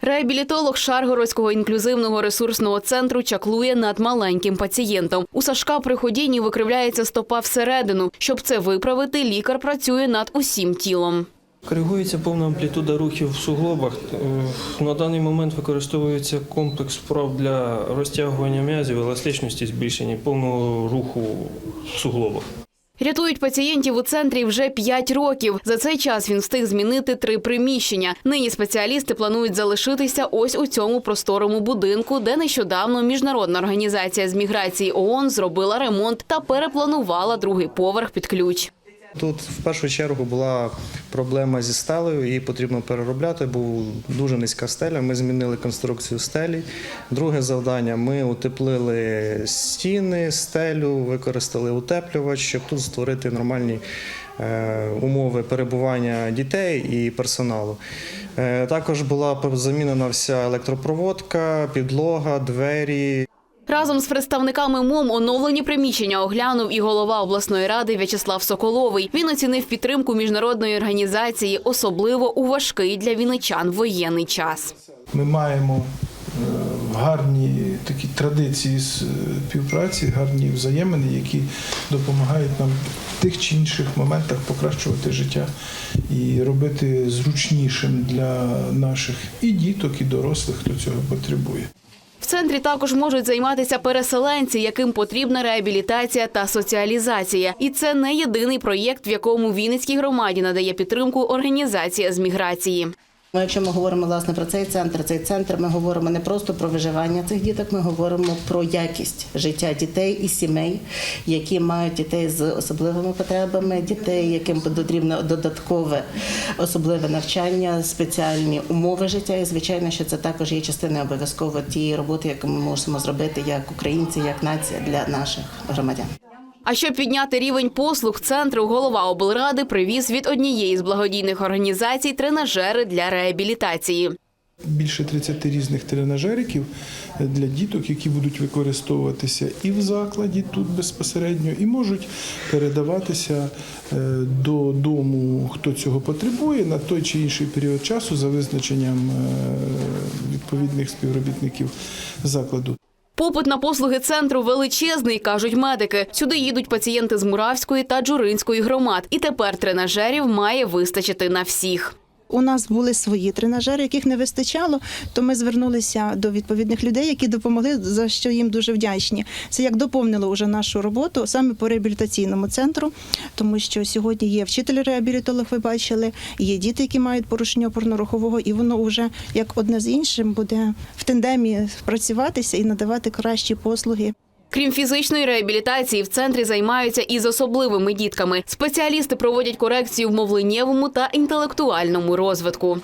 Реабілітолог Шаргородського інклюзивного ресурсного центру чаклує над маленьким пацієнтом. У Сашка при ходінні викривляється стопа всередину. Щоб це виправити, лікар працює над усім тілом. Коригується повна амплітуда рухів в суглобах. Е, На даний момент використовується комплекс вправ для розтягування м'язів, еластичності збільшення, повного руху в суглобах. Рятують пацієнтів у центрі вже 5 років. За цей час він встиг змінити три приміщення. Нині спеціалісти планують залишитися ось у цьому просторому будинку, де нещодавно міжнародна організація з міграції ООН зробила ремонт та перепланувала другий поверх під ключ. Тут в першу чергу була проблема зі стелею, її потрібно переробляти. Був дуже низька стеля. Ми змінили конструкцію стелі. Друге завдання: ми утеплили стіни, стелю, використали утеплювач, щоб тут створити нормальні е, умови перебування дітей і персоналу. Е, Також була замінена вся електропроводка, підлога, двері. Разом з представниками МОМ оновлені приміщення оглянув і голова обласної ради В'ячеслав Соколовий. Він оцінив підтримку міжнародної організації, особливо у важкий для вінничан воєнний час. Ми маємо е, гарні такі традиції співпраці, гарні взаємини, які допомагають нам в тих чи інших моментах покращувати життя і робити зручнішим для наших і діток, і дорослих, хто цього потребує. В центрі також можуть займатися переселенці, яким потрібна реабілітація та соціалізація. І це не єдиний проєкт, в якому Вінницькій громаді надає підтримку організація з міграції. Ну, Якщо ми говоримо власне про цей центр, цей центр ми говоримо не просто про виживання цих діток, ми говоримо про якість життя дітей і сімей, які мають дітей з особливими потребами, дітей, яким потрібно додаткове особливе навчання, спеціальні умови життя. І звичайно, що це також є частиною обов'язково тієї роботи, яку ми можемо зробити як українці, як нація для наших громадян. А щоб підняти рівень послуг центру, голова облради привіз від однієї з благодійних організацій тренажери для реабілітації. Більше 30 різних тренажериків для діток, які будуть використовуватися і в закладі тут безпосередньо, і можуть передаватися е, до дому, хто цього потребує, на той чи інший період часу за визначенням е, відповідних співробітників закладу. Попит на послуги центру величезний, кажуть медики. Сюди їдуть пацієнти з Муравської та Джуринської громад. І тепер тренажерів має вистачити на всіх. У нас були свої тренажери, яких не вистачало, то ми звернулися до відповідних людей, які допомогли, за що їм дуже вдячні. Це як доповнило вже нашу роботу саме по реабілітаційному центру, тому що сьогодні є вчитель-реабілітолог, ви бачили, є діти, які мають порушення опорно-рухового, і воно вже як одне з іншим буде в тандемі працюватися і надавати кращі послуги. Крім фізичної реабілітації, в центрі займаються і з особливими дітками. Спеціалісти проводять корекцію в мовленнєвому та інтелектуальному розвитку.